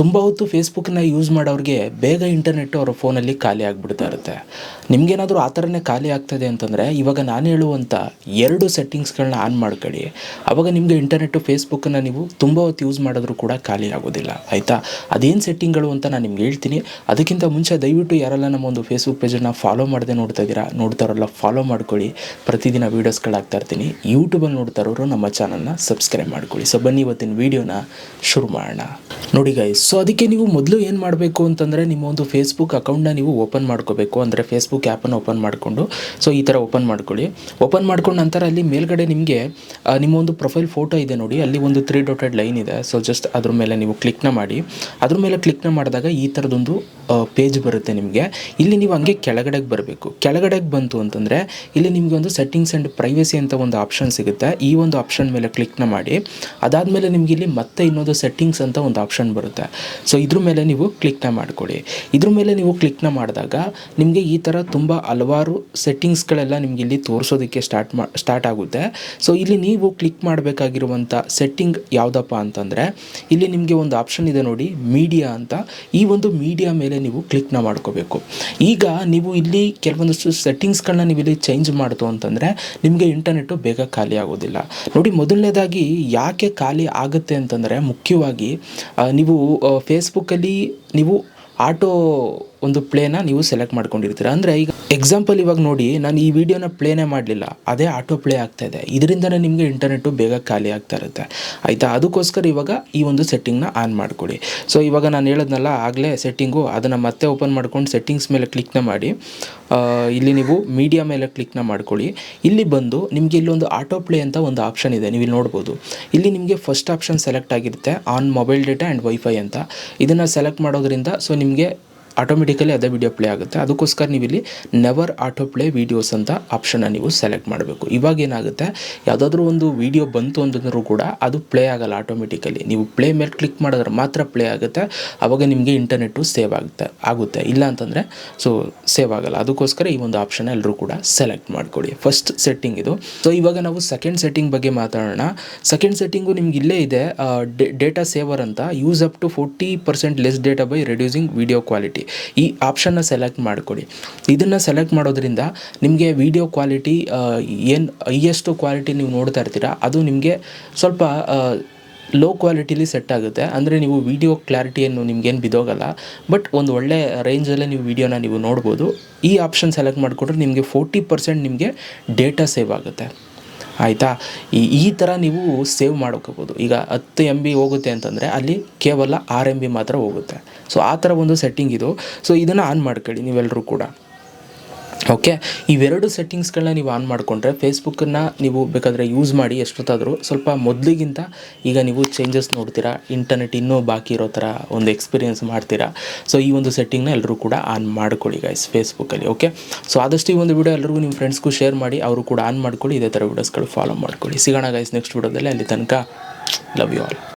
ತುಂಬ ಹೊತ್ತು ಫೇಸ್ಬುಕ್ಕನ್ನ ಯೂಸ್ ಮಾಡೋರಿಗೆ ಬೇಗ ಇಂಟರ್ನೆಟ್ ಅವರ ಫೋನಲ್ಲಿ ಖಾಲಿ ಆಗಿಬಿಡ್ತಾ ಇರುತ್ತೆ. ನಿಮಗೇನಾದರೂ ಆ ಥರನೇ ಖಾಲಿ ಆಗ್ತದೆ ಅಂತಂದರೆ ಇವಾಗ ನಾನು ಹೇಳುವಂಥ ಎರಡು ಸೆಟ್ಟಿಂಗ್ಸ್ಗಳನ್ನ ಆನ್ ಮಾಡ್ಕೊಳ್ಳಿ. ಆವಾಗ ನಿಮಗೆ ಇಂಟರ್ನೆಟ್ಟು ಫೇಸ್ಬುಕ್ಕನ್ನು ನೀವು ತುಂಬ ಹೊತ್ತು ಯೂಸ್ ಮಾಡಿದ್ರೂ ಕೂಡ ಖಾಲಿ ಆಗೋದಿಲ್ಲ, ಆಯಿತಾ? ಅದೇನು ಸೆಟ್ಟಿಂಗ್ಗಳು ಅಂತ ನಾನು ನಿಮ್ಗೆ ಹೇಳ್ತೀನಿ. ಅದಕ್ಕಿಂತ ಮುಂಚೆ ದಯವಿಟ್ಟು ಯಾರೆಲ್ಲ ನಮ್ಮ ಒಂದು ಫೇಸ್ಬುಕ್ ಪೇಜನ್ನು ಫಾಲೋ ಮಾಡದೆ ನೋಡ್ತಾ ಇದ್ದೀರಾ, ನೋಡ್ತಾರಲ್ಲ ಫಾಲೋ ಮಾಡ್ಕೊಳ್ಳಿ. ಪ್ರತಿದಿನ ವೀಡಿಯೋಸ್ಗಳಾಗ್ತಾ ಇರ್ತೀನಿ. ಯೂಟ್ಯೂಬಲ್ಲಿ ನೋಡ್ತಾ ಇರೋರು ನಮ್ಮ ಚಾನಲ್ನ ಸಬ್ಸ್ಕ್ರೈಬ್ ಮಾಡ್ಕೊಳ್ಳಿ. ಸೊ ಬನ್ನಿ ಇವತ್ತಿನ ವೀಡಿಯೋನ ಶುರು ಮಾಡೋಣ. ನೋಡಿ ಗೈಸ್ ಸೊ ಅದಕ್ಕೆ ನೀವು ಮೊದಲು ಏನು ಮಾಡಬೇಕು ಅಂತಂದರೆ ನಿಮ್ಮ ಒಂದು ಫೇಸ್ಬುಕ್ ಅಕೌಂಟ್ನ ನೀವು ಓಪನ್ ಮಾಡ್ಕೋಬೇಕು. ಅಂದರೆ ಫೇಸ್ಬುಕ್ ಆ್ಯಪನ್ನು ಓಪನ್ ಮಾಡಿಕೊಂಡು ಸೊ ಈ ಥರ ಓಪನ್ ಮಾಡ್ಕೊಳ್ಳಿ. ಓಪನ್ ಮಾಡ್ಕೊಂಡು ನಂತರ ಅಲ್ಲಿ ಮೇಲ್ಗಡೆ ನಿಮಗೆ ನಿಮ್ಮ ಒಂದು ಪ್ರೊಫೈಲ್ ಫೋಟೋ ಇದೆ ನೋಡಿ, ಅಲ್ಲಿ ಒಂದು ತ್ರೀ ಡಾಟೆಡ್ ಲೈನ್ ಇದೆ. ಸೊ ಜಸ್ಟ್ ಅದ್ರ ಮೇಲೆ ನೀವು ಕ್ಲಿಕ್ನ ಮಾಡಿ. ಅದ್ರ ಮೇಲೆ ಕ್ಲಿಕ್ನ ಮಾಡಿದಾಗ ಈ ಥರದೊಂದು ಪೇಜ್ ಬರುತ್ತೆ ನಿಮಗೆ. ಇಲ್ಲಿ ನೀವು ಹಂಗೆ ಕೆಳಗಡೆಗೆ ಬರಬೇಕು. ಕೆಳಗಡೆಗೆ ಬಂತು ಅಂತಂದರೆ, ಇಲ್ಲಿ ನಿಮಗೆ ಒಂದು ಸೆಟ್ಟಿಂಗ್ಸ್ ಆ್ಯಂಡ್ ಪ್ರೈವಸಿ ಅಂತ ಒಂದು ಆಪ್ಷನ್ ಸಿಗುತ್ತೆ. ಈ ಒಂದು ಆಪ್ಷನ್ ಮೇಲೆ ಕ್ಲಿಕ್ನ ಮಾಡಿ. ಅದಾದಮೇಲೆ ನಿಮಗೆ ಇಲ್ಲಿ ಮತ್ತೆ ಇನ್ನೊಂದು ಸೆಟ್ಟಿಂಗ್ಸ್ ಅಂತ ಒಂದು ಆಪ್ಷನ್ ಬರುತ್ತೆ. ಸೊ ಇದ್ರ ಮೇಲೆ ನೀವು ಕ್ಲಿಕ್ನ ಮಾಡ್ಕೊಳ್ಳಿ. ಇದ್ರ ಮೇಲೆ ನೀವು ಕ್ಲಿಕ್ನ ಮಾಡಿದಾಗ, ನಿಮಗೆ ಈ ಥರ ತುಂಬ ಹಲವಾರು ಸೆಟ್ಟಿಂಗ್ಸ್ಗಳೆಲ್ಲ ನಿಮಗೆ ಇಲ್ಲಿ ತೋರಿಸೋದಕ್ಕೆ ಸ್ಟಾರ್ಟ್ ಮಾ ಸ್ಟಾರ್ಟ್ ಆಗುತ್ತೆ. ಸೊ ಇಲ್ಲಿ ನೀವು ಕ್ಲಿಕ್ ಮಾಡಬೇಕಾಗಿರುವಂಥ ಸೆಟ್ಟಿಂಗ್ ಯಾವುದಪ್ಪ ಅಂತಂದರೆ, ಇಲ್ಲಿ ನಿಮಗೆ ಒಂದು ಆಪ್ಷನ್ ಇದೆ ನೋಡಿ ಮೀಡಿಯಾ ಅಂತ. ಈ ಒಂದು ಮೀಡಿಯಾ ಮೇಲೆ ನೀವು ಕ್ಲಿಕ್ನ ಮಾಡ್ಕೋಬೇಕು. ಈಗ ನೀವು ಇಲ್ಲಿ ಕೆಲವೊಂದಷ್ಟು ಸೆಟ್ಟಿಂಗ್ಸ್ಗಳನ್ನ ನೀವು ಇಲ್ಲಿ ಚೇಂಜ್ ಮಾಡ್ತು ಅಂತಂದರೆ, ನಿಮಗೆ ಇಂಟರ್ನೆಟ್ಟು ಬೇಗ ಖಾಲಿ ಆಗೋದಿಲ್ಲ. ನೋಡಿ, ಮೊದಲನೇದಾಗಿ ಯಾಕೆ ಖಾಲಿ ಆಗುತ್ತೆ ಅಂತಂದರೆ, ಮುಖ್ಯವಾಗಿ ನೀವು ಫೇಸ್ಬುಕ್ಕಲ್ಲಿ ನೀವು ಆಟೋ ಒಂದು ಪ್ಲೇನ ನೀವು ಸೆಲೆಕ್ಟ್ ಮಾಡ್ಕೊಂಡಿರ್ತೀರ. ಅಂದರೆ ಈಗ ಎಕ್ಸಾಂಪಲ್ ಇವಾಗ ನೋಡಿ, ನಾನು ಈ ವಿಡಿಯೋನ ಪ್ಲೇನೇ ಮಾಡಲಿಲ್ಲ. ಅದೇ ಆಟೋ ಪ್ಲೇ ಆಗ್ತಾ ಇದೆ. ಇದರಿಂದನೇ ನಿಮಗೆ ಇಂಟರ್ನೆಟ್ಟು ಬೇಗ ಖಾಲಿ ಆಗ್ತಾ ಇರುತ್ತೆ. ಆಯಿತಾ? ಅದಕ್ಕೋಸ್ಕರ ಇವಾಗ ಈ ಒಂದು ಸೆಟ್ಟಿಂಗ್ನ ಆನ್ ಮಾಡ್ಕೊಳ್ಳಿ. ಸೊ ಇವಾಗ ನಾನು ಹೇಳೋದ್ನಲ್ಲ, ಆಗಲೇ ಸೆಟ್ಟಿಂಗು ಅದನ್ನು ಮತ್ತೆ ಓಪನ್ ಮಾಡ್ಕೊಂಡು ಸೆಟ್ಟಿಂಗ್ಸ್ ಮೇಲೆ ಕ್ಲಿಕ್ನ ಮಾಡಿ. ಇಲ್ಲಿ ನೀವು ಮೀಡಿಯಾ ಮೇಲೆ ಕ್ಲಿಕ್ನ ಮಾಡ್ಕೊಳ್ಳಿ. ಇಲ್ಲಿ ಬಂದು ನಿಮಗೆ ಇಲ್ಲೊಂದು ಆಟೋ ಪ್ಲೇ ಅಂತ ಒಂದು ಆಪ್ಷನ್ ಇದೆ. ನೀವು ಇಲ್ಲಿ ನೋಡ್ಬೋದು. ಇಲ್ಲಿ ನಿಮಗೆ ಫಸ್ಟ್ ಆಪ್ಷನ್ ಸೆಲೆಕ್ಟ್ ಆಗಿರುತ್ತೆ. On mobile data and wifi ಅಂತ. ಇದನ್ನು ಸೆಲೆಕ್ಟ್ ಮಾಡೋದ್ರಿಂದ ಸೊ ನಿಮಗೆ ಆಟೋಮೆಟಿಕಲಿ ಅದೇ ವಿಡಿಯೋ ಪ್ಲೇ ಆಗುತ್ತೆ. ಅದಕ್ಕೋಸ್ಕರ ನೀವು ಇಲ್ಲಿ ನೆವರ್ ಆಟೋ ಪ್ಲೇ ವೀಡಿಯೋಸ್ ಅಂತ ಆಪ್ಷನ್ನ ನೀವು ಸೆಲೆಕ್ಟ್ ಮಾಡಬೇಕು. ಇವಾಗ ಏನಾಗುತ್ತೆ? ಯಾವುದಾದ್ರೂ ಒಂದು ವಿಡಿಯೋ ಬಂತು ಅಂತಂದ್ರೂ ಕೂಡ ಅದು ಪ್ಲೇ ಆಗಲ್ಲ ಆಟೋಮೆಟಿಕಲಿ ನೀವು ಪ್ಲೇ ಮೇಲೆ ಕ್ಲಿಕ್ ಮಾಡಿದ್ರೆ ಮಾತ್ರ ಪ್ಲೇ ಆಗುತ್ತೆ. ಆವಾಗ ನಿಮಗೆ ಇಂಟರ್ನೆಟ್ಟು ಸೇವ್ ಆಗುತ್ತೆ ಆಗುತ್ತೆ. ಇಲ್ಲ ಅಂತಂದರೆ ಸೊ ಸೇವ್ ಆಗಲ್ಲ. ಅದಕ್ಕೋಸ್ಕರ ಈ ಒಂದು ಆಪ್ಷನ್ ಎಲ್ಲರೂ ಕೂಡ ಸೆಲೆಕ್ಟ್ ಮಾಡ್ಕೊಳ್ಳಿ. ಫಸ್ಟ್ ಸೆಟ್ಟಿಂಗ್ ಇದು. ಸೊ ಇವಾಗ ನಾವು ಸೆಕೆಂಡ್ ಸೆಟ್ಟಿಂಗ್ ಬಗ್ಗೆ ಮಾತಾಡೋಣ. ಸೆಕೆಂಡ್ ಸೆಟ್ಟಿಂಗು ನಿಮ್ಗೆ ಇಲ್ಲೇ ಇದೆ ಡೇಟಾ ಸೇವರ್ ಅಂತ. Use up to forty percent less data by reducing video quality ಈ ಆಪ್ಷನ್ನ ಸೆಲೆಕ್ಟ್ ಮಾಡಿಕೊಡಿ. ಇದನ್ನು ಸೆಲೆಕ್ಟ್ ಮಾಡೋದ್ರಿಂದ ನಿಮಗೆ ವಿಡಿಯೋ ಕ್ವಾಲಿಟಿ ಏನು ಹೈಯೆಸ್ಟು ಕ್ವಾಲಿಟಿ ನೀವು ನೋಡ್ತಾ ಇರ್ತೀರಾ, ಅದು ನಿಮಗೆ ಸ್ವಲ್ಪ ಲೋ ಕ್ವಾಲಿಟಿಲಿ ಸೆಟ್ ಆಗುತ್ತೆ. ಅಂದರೆ ನೀವು ವಿಡಿಯೋ ಕ್ಲಾರಿಟಿಯನ್ನು ನಿಮಗೇನು ಬಿದ್ದೋಗಲ್ಲ. ಬಟ್ ಒಂದು ಒಳ್ಳೆ ರೇಂಜಲ್ಲೇ ನೀವು ವಿಡಿಯೋನ ನೀವು ನೋಡ್ಬೋದು. ಈ ಆಪ್ಷನ್ ಸೆಲೆಕ್ಟ್ ಮಾಡಿಕೊಂಡ್ರೆ ನಿಮಗೆ ಫೋರ್ಟಿ ಪರ್ಸೆಂಟ್ ನಿಮಗೆ ಡೇಟಾ ಸೇವ್ ಆಗುತ್ತೆ. ಆಯಿತಾ? ಈ ಈ ಥರ ನೀವು ಸೇವ್ ಮಾಡ್ಕೋಬೋದು. ಈಗ ಹತ್ತು ಎಂ ಬಿ ಹೋಗುತ್ತೆ ಅಂತಂದರೆ ಅಲ್ಲಿ ಕೇವಲ ಆರ್ ಎಂ ಬಿ ಮಾತ್ರ ಹೋಗುತ್ತೆ. ಸೊ ಆ ಥರ ಒಂದು ಸೆಟ್ಟಿಂಗ್ ಇದು. ಸೊ ಇದನ್ನು ಆನ್ ಮಾಡ್ಕೊಳ್ಳಿ ನೀವೆಲ್ಲರೂ ಕೂಡ. ಓಕೆ, ಇವೆರಡು ಸೆಟ್ಟಿಂಗ್ಸ್ಗಳನ್ನ ನೀವು ಆನ್ ಮಾಡಿಕೊಂಡ್ರೆ ಫೇಸ್ಬುಕ್ಕನ್ನು ನೀವು ಬೇಕಾದರೆ ಯೂಸ್ ಮಾಡಿ ಎಷ್ಟೊತ್ತಾದರೂ ಸ್ವಲ್ಪ ಮೊದಲಿಗಿಂತ ಈಗ ನೀವು ಚೇಂಜಸ್ ನೋಡ್ತೀರಾ ಇಂಟರ್ನೆಟ್ ಇನ್ನೂ ಬಾಕಿ ಇರೋ ಥರ ಒಂದು ಎಕ್ಸ್ಪೀರಿಯೆನ್ಸ್ ಮಾಡ್ತೀರಾ? ಸೊ ಈ ಒಂದು ಸೆಟ್ಟಿಂಗ್ನ ಎಲ್ಲರೂ ಕೂಡ ಆನ್ ಮಾಡ್ಕೊಳ್ಳಿ ಗೈಸ್ ಫೇಸ್ಬುಕ್ಕಲ್ಲಿ ಓಕೆ? ಸೊ ಆದಷ್ಟು ಈ ಒಂದು ವಿಡಿಯೋ ಎಲ್ಲರಿಗೂ ನಿಮ್ಮ ಫ್ರೆಂಡ್ಸ್ಗೂ ಶೇರ್ ಮಾಡಿ, ಅವರು ಕೂಡ ಆನ್ ಮಾಡ್ಕೊಳ್ಳಿ, ಇದೇ ಥರ ವೀಡಿಯೋಸ್ಗಳು ಫಾಲೋ ಮಾಡ್ಕೊಳ್ಳಿ. ಸಿಗೋಣ ಗೈಸ್ ನೆಕ್ಸ್ಟ್ ವಿಡಿಯೋದಲ್ಲಿ ಅಲ್ಲಿ ತನಕ ಲವ್ ಯು ಆಲ್